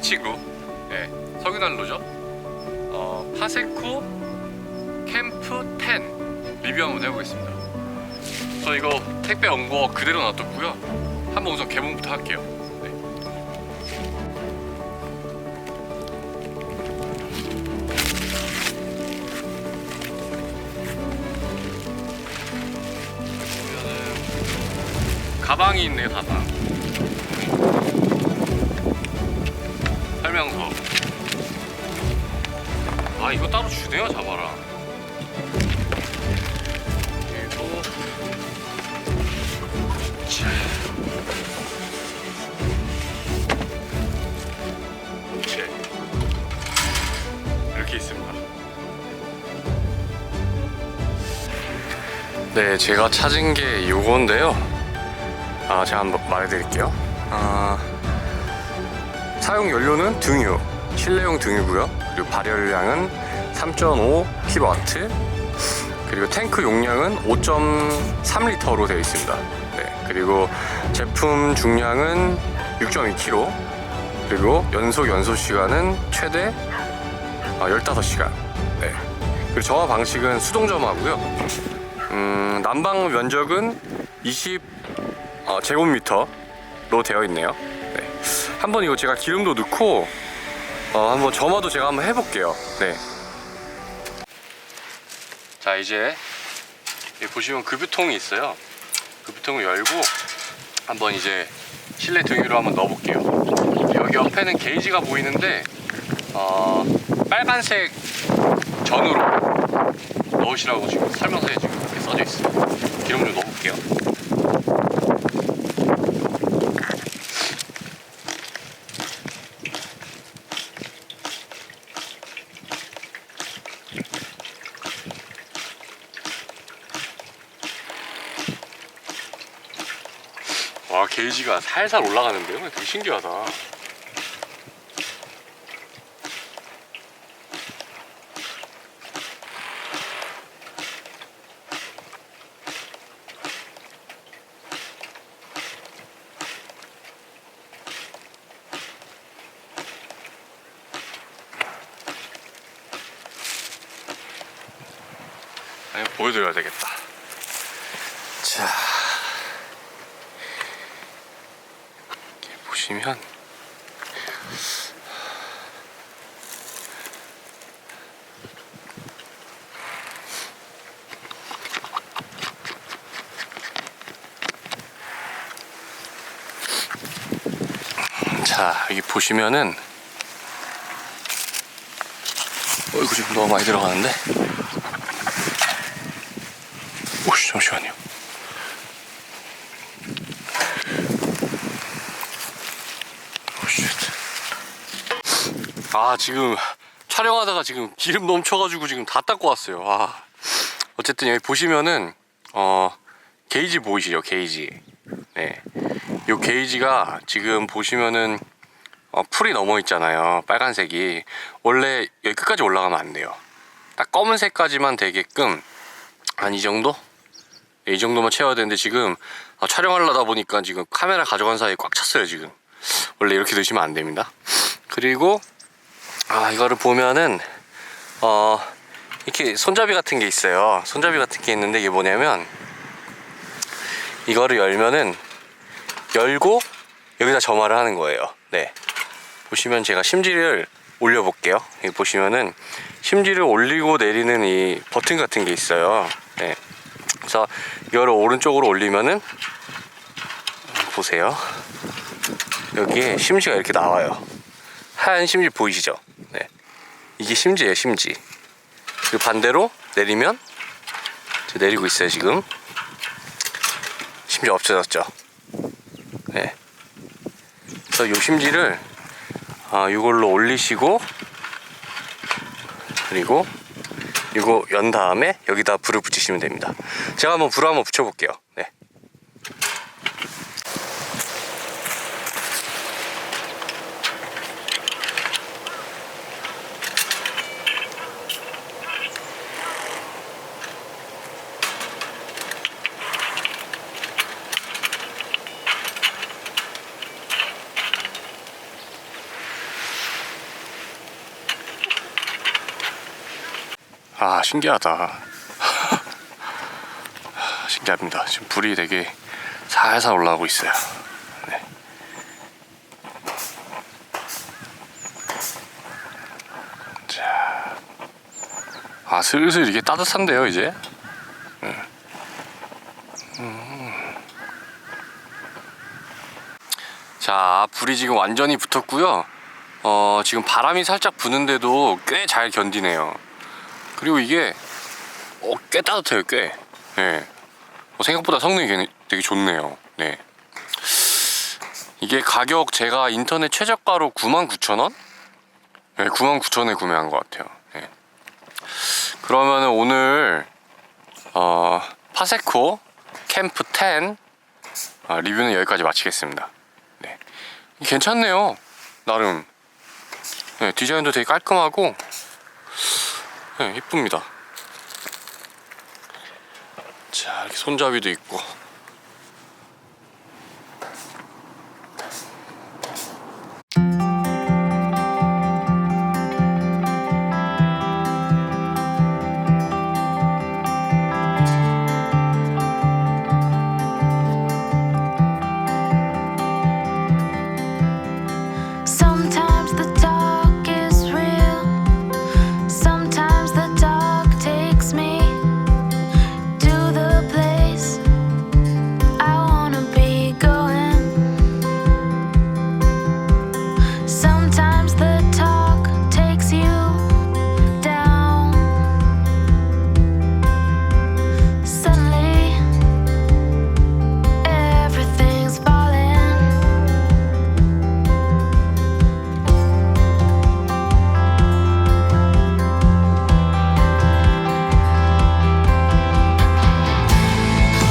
친구, 네, 석유난로죠. 어, 파세코 캠프 10 리뷰 한번 해보겠습니다. 저 이거 택배 온 거 그대로 놔뒀고요. 한번 우선 개봉부터 할게요. 네. 가방이 있네요, 가방. 설명서. 아, 이거 따로 주네요, 잡아라. 그리고 자. 제 이렇게 있습니다. 네, 제가 찾은 게 요건데요. 아, 제가 한번 말해드릴게요. 아, 사용 연료는 등유, 실내용 등유고요. 그리고 발열량은 3.5 kW, 그리고 탱크 용량은 5.3리터로 되어 있습니다. 네, 그리고 제품 중량은 6.2kg, 그리고 연속 연소 시간은 최대 15시간. 네. 그리고 점화 방식은 수동 점화고요. 음, 난방 면적은 20 어, 제곱미터 로 되어 있네요. 네. 한번 이거 제가 기름도 넣고 어, 한번 점화도 제가 한번 해볼게요. 네. 자 이제 보시면 급유통이 있어요. 급유통을 열고 한번 이제 실내 등유로 한번 넣어볼게요. 여기 옆에는 게이지가 보이는데 어, 빨간색 전으로 넣으시라고 지금 설명서에 이렇게 써져 있어요. 기름 좀 넣어볼게요. 와 게이지가 살살 올라가는데요? 되게 신기하다. 아니 보여드려야 되겠다. 자. 이렇게 보시면 자 여기 보시면은 어이구 지금 너무 많이 들어가는데? 오씨 잠시만요 아 지금 촬영하다가 지금 기름 넘쳐가지고 지금 다 닦고 왔어요. 아 어쨌든 여기 보시면은 어 게이지 보이시죠? 게이지. 네. 요 게이지가 지금 보시면은 어, 풀이 넘어 있잖아요. 빨간색이 원래 여기 끝까지 올라가면 안 돼요. 딱 검은색까지만 되게끔 한 이 정도? 네, 이 정도만 채워야 되는데 지금 아, 촬영하려다 보니까 지금 카메라 가져간 사이에 꽉 찼어요 지금. 원래 이렇게 드시면 안 됩니다. 그리고 아 이거를 보면은 어 이렇게 손잡이 같은 게 있어요. 손잡이 같은 게 있는데 이게 뭐냐면 이거를 열면은 열고 여기다 점화를 하는 거예요. 네. 보시면 제가 심지를 올려 볼게요. 여기 보시면은 심지를 올리고 내리는 이 버튼 같은 게 있어요. 네. 그래서 이거를 오른쪽으로 올리면은 보세요. 여기에 심지가 이렇게 나와요. 하얀 심지 보이시죠? 네. 이게 심지예요, 심지. 그리고 반대로 내리면 내리고 있어요, 지금. 심지 없어졌죠? 네. 그래서 요 심지를 아, 이걸로 올리시고 그리고 이거 연 다음에 여기다 불을 붙이시면 됩니다. 제가 한번 불을 한번 붙여 볼게요. 네. 아 신기하다. 신기합니다. 지금 불이 되게 살살 올라오고 있어요. 네. 자, 아 슬슬 이게 따뜻한데요 이제. 네. 음. 자 불이 지금 완전히 붙었고요. 어 지금 바람이 살짝 부는데도 꽤 잘 견디네요. 그리고 이게 어, 꽤 따뜻해요 꽤. 네. 어, 생각보다 성능이 되게- 좋네요. 네. 이게 가격 제가 인터넷 최저가로 99,000원? 네, 99,000원에 구매한 것 같아요. 네. 그러면은 오늘 어, 파세코 캠프 10 아, 리뷰는 여기까지 마치겠습니다. 네. 괜찮네요. 나름. 네, 디자인도 되게 깔끔하고 네, 이쁩니다. 자, 이렇게 손잡이도 있고